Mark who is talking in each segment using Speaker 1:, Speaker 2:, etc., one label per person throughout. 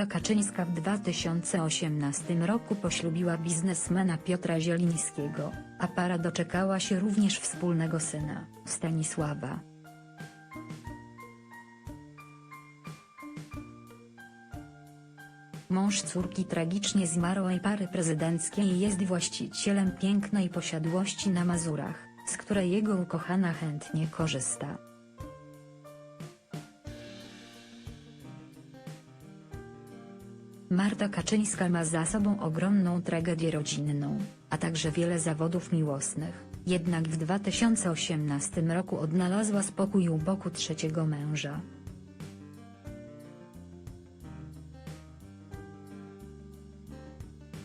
Speaker 1: Marta Kaczyńska w 2018 roku poślubiła biznesmena Piotra Zielińskiego, a para doczekała się również wspólnego syna, Stanisława. Mąż córki tragicznie zmarłej pary prezydenckiej jest właścicielem pięknej posiadłości na Mazurach, z której jego ukochana chętnie korzysta. Marta Kaczyńska ma za sobą ogromną tragedię rodzinną, a także wiele zawodów miłosnych, jednak w 2018 roku odnalazła spokój u boku trzeciego męża.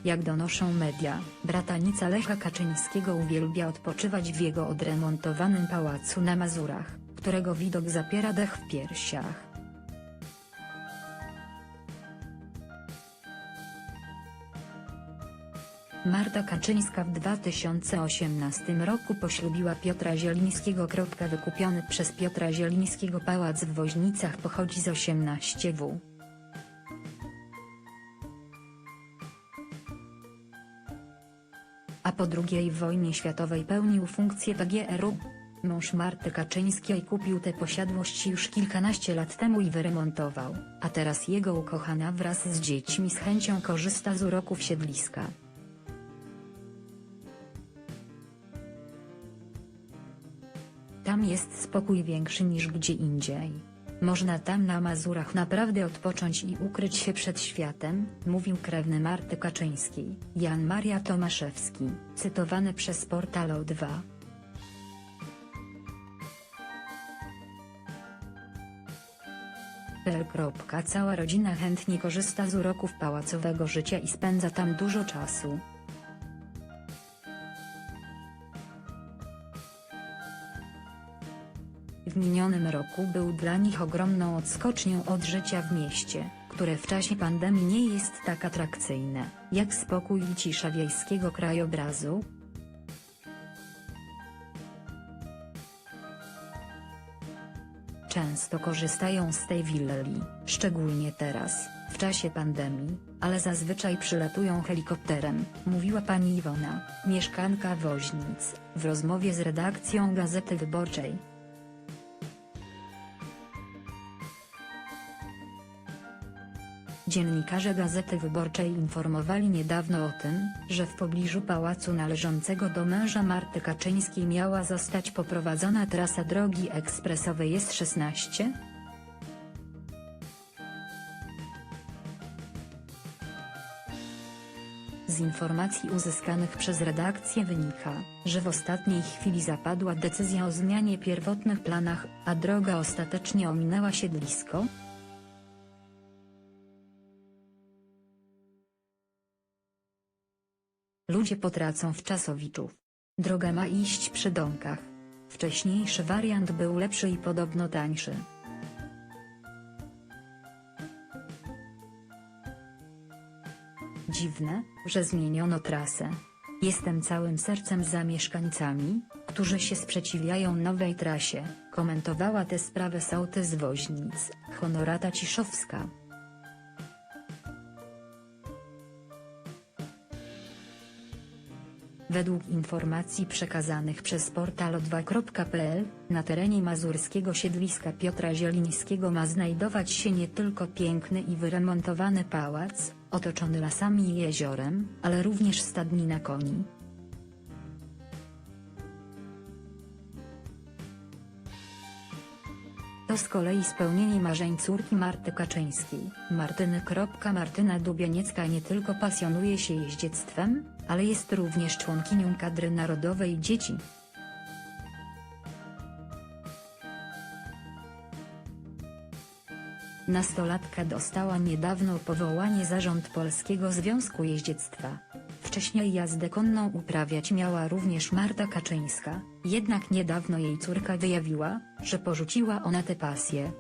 Speaker 1: Jak donoszą media, bratanica Lecha Kaczyńskiego uwielbia odpoczywać w jego odremontowanym pałacu na Mazurach, którego widok zapiera dech w piersiach. Marta Kaczyńska w 2018 roku poślubiła Piotra Zielińskiego. Wykupiony przez Piotra Zielińskiego pałac w Woźnicach pochodzi z 18w. a po II wojnie światowej pełnił funkcję PGR-u. Mąż Marty Kaczyńskiej kupił tę posiadłość już kilkanaście lat temu i wyremontował, a teraz jego ukochana wraz z dziećmi z chęcią korzysta z uroków siedliska. Tam jest spokój większy niż gdzie indziej. Można tam na Mazurach naprawdę odpocząć i ukryć się przed światem, mówił krewny Marty Kaczyńskiej, Jan Maria Tomaszewski, cytowany przez portal O2. PL. Cała rodzina chętnie korzysta z uroków pałacowego życia i spędza tam dużo czasu. W minionym roku był dla nich ogromną odskocznią od życia w mieście, które w czasie pandemii nie jest tak atrakcyjne, jak spokój i cisza wiejskiego krajobrazu. Często korzystają z tej willi, szczególnie teraz, w czasie pandemii, ale zazwyczaj przylatują helikopterem, mówiła pani Iwona, mieszkanka Woźnic, w rozmowie z redakcją Gazety Wyborczej. Dziennikarze Gazety Wyborczej informowali niedawno o tym, że w pobliżu pałacu należącego do męża Marty Kaczyńskiej miała zostać poprowadzona trasa drogi ekspresowej S16. Z informacji uzyskanych przez redakcję wynika, że w ostatniej chwili zapadła decyzja o zmianie pierwotnych planach, a droga ostatecznie ominęła siedlisko, Ludzie potracą w Czasowiczów. Droga ma iść przy domkach. Wcześniejszy wariant był lepszy i podobno tańszy. Dziwne, że zmieniono trasę. Jestem całym sercem za mieszkańcami, którzy się sprzeciwiają nowej trasie, komentowała tę sprawę sołtys Woźnic, Honorata Ciszowska. Według informacji przekazanych przez portal o2.pl, na terenie mazurskiego siedliska Piotra Zielińskiego ma znajdować się nie tylko piękny i wyremontowany pałac, otoczony lasami i jeziorem, ale również stadnina koni. To z kolei spełnienie marzeń córki Marty Kaczyńskiej, Martyny. Martyna Dubianiecka nie tylko pasjonuje się jeździectwem, ale jest również członkinią kadry narodowej dzieci. Nastolatka dostała niedawno powołanie zarząd Polskiego Związku Jeździectwa. Wcześniej jazdę konną uprawiać miała również Marta Kaczyńska, jednak niedawno jej córka wyjawiła, że porzuciła ona tę pasję.